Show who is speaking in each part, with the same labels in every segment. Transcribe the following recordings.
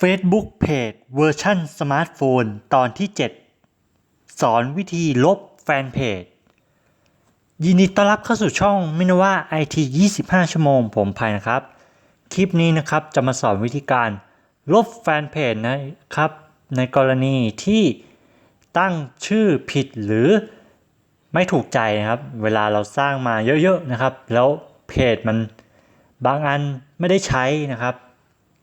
Speaker 1: Facebook Page เวอร์ชันสมาร์ทโฟนตอนที่ 7 สอนวิธีลบแฟนเพจ ยินดีต้อนรับเข้าสู่ช่องมินว่า IT 25 ชั่วโมงผมภัยนะครับ คลิปนี้นะครับจะมาสอนวิธีการลบแฟนเพจนะครับ ในกรณีที่ตั้งชื่อผิดหรือไม่ถูกใจนะครับ เวลาเราสร้างมาเยอะๆนะครับ แล้วเพจมันบางอันไม่ได้ใช้นะครับ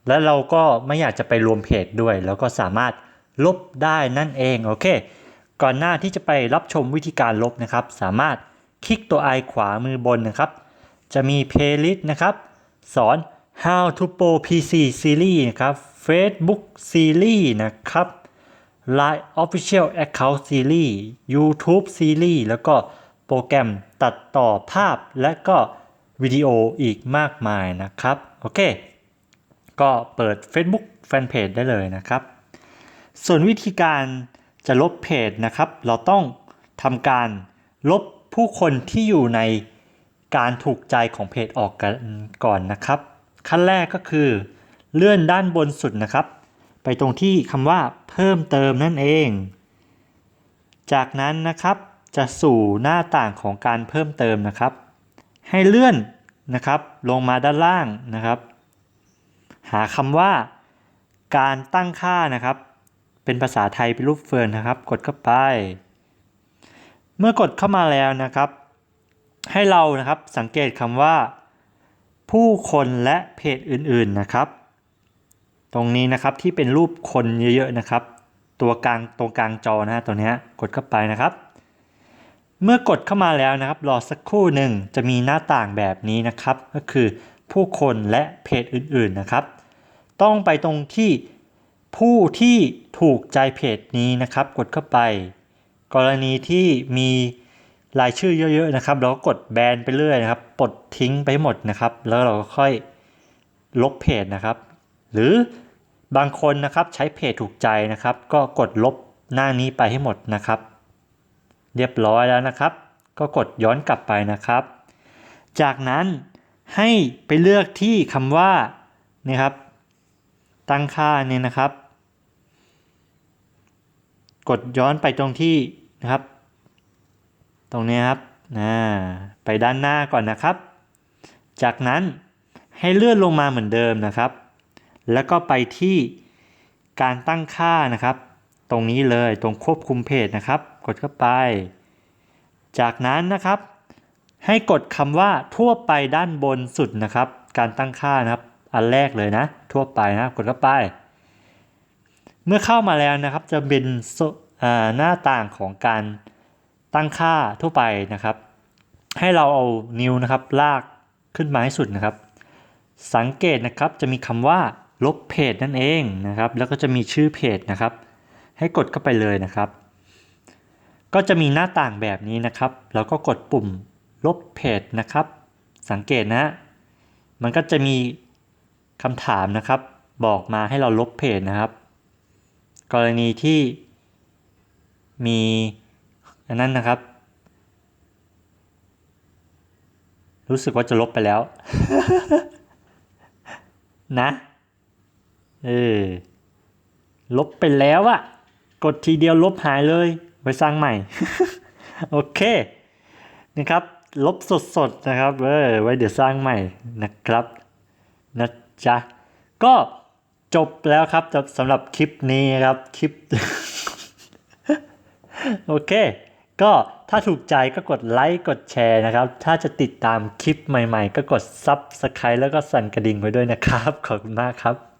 Speaker 1: แล้วเราก็ไม่อยากจะไปรวมเพจด้วย แล้วก็สามารถลบได้นั่นเองโอเค ก่อนหน้าที่จะไปรับชมวิธีการลบนะครับ สามารถคลิกตัวไอขวามือบนนะครับ จะมี playlist นะครับ สอน how to pro PC series นะครับ Facebook series นะครับ Line Official Account Series YouTube Series แล้วก็โปรแกรมตัดต่อภาพและก็วิดีโออีกมากมายนะครับ โอเค ก็เปิด Facebook Fanpage ได้เลยนะครับ ส่วนวิธีการจะลบเพจนะครับ เราต้องทำการลบผู้คนที่อยู่ในการถูกใจของเพจออกกันก่อนนะครับ ขั้นแรกก็คือเลื่อนด้านบนสุดนะครับ ไปตรงที่คำว่าเพิ่มเติมนั่นเอง จากนั้นนะครับจะสู่หน้าต่างของการเพิ่มเติมนะครับ ให้เลื่อนนะครับลงมาด้านล่างนะครับ หาคำว่าการตั้งค่านะครับ เป็นภาษาไทยเป็นรูปเฟิร์นนะครับ กดเข้าไป เมื่อกดเข้ามาแล้วนะครับ ให้เรานะครับสังเกตคำว่า ผู้คนและเพจอื่นๆนะครับ ตรงนี้นะครับที่เป็นรูปคนเยอะๆนะครับ ตัวกลางตรงกลางจอนะฮะตัวนี้กดเข้าไปนะครับ เมื่อกดเข้ามาแล้วนะครับ รอสักครู่หนึ่งจะมีหน้าต่างแบบนี้นะครับ ก็คือผู้คนและเพจอื่นๆนะครับ ต้องไปตรงที่ผู้ที่ถูกใจเพจนี้นะครับ กดเข้าไป กรณีที่มีรายชื่อเยอะๆนะครับ เราก็กดแบนไปเรื่อยนะครับปลดทิ้งไปหมดนะครับ แล้วเราก็ค่อยลบเพจนะครับ หรือบางคนนะครับใช้เพจถูกใจนะครับ ก็กดลบหน้านี้ไปให้หมดนะครับ เรียบร้อยแล้วนะครับ ก็กดย้อนกลับไปนะครับ จากนั้นให้ไปเลือกที่คำว่านี่ครับ ตั้งค่าเนี่ยนะครับ กดย้อนไปตรงที่นะครับ ตรงนี้ครับนะไปด้านหน้าก่อนนะครับ จากนั้นให้เลื่อนลงมาเหมือนเดิมนะครับ แล้วก็ไปที่การตั้งค่านะครับ ตรงนี้เลยตรงควบคุมเพจนะครับ กดเข้าไป จากนั้นนะครับ ให้กดคำว่าทั่วไปด้านบนสุดนะครับ การตั้งค่านะครับ อันแรกเลยนะ ทั่วไปนะกดเข้าไป เมื่อเข้ามาแล้วนะครับ จะเป็นหน้าต่างของการตั้งค่าทั่วไปนะครับ ให้เราเอานิ้วนะครับลากขึ้นมาให้สุดนะครับ สังเกตนะครับจะมีคำว่าลบเพจนั่นเองนะครับ แล้วก็จะมีชื่อเพจนะครับ ให้กดเข้าไปเลยนะครับ ก็จะมีหน้าต่างแบบนี้นะครับ แล้วก็กดปุ่มลบเพจนะครับ สังเกตนะ มันก็จะมี คำถามนะครับ บอกมาให้เราลบเพจนะครับ กรณีที่มีอันนั้นนะครับ รู้สึกว่าจะลบไปแล้ว นะเออลบไปแล้วอะกดทีเดียวลบหายเลย ไปสร้างใหม่ โอเคนะครับ ลบสดๆนะครับเออไว้เดี๋ยวสร้างใหม่นะครับนะ จ๊ะ ก็จบแล้วครับสำหรับคลิปนี้ครับคลิป โอเค ก็ถ้าถูกใจก็กดไลค์กดแชร์นะครับ ถ้าจะติดตามคลิปใหม่ๆ ก็กด Subscribe แล้วก็สั่นกระดิ่งไว้ด้วยนะครับ ขอบคุณมากครับ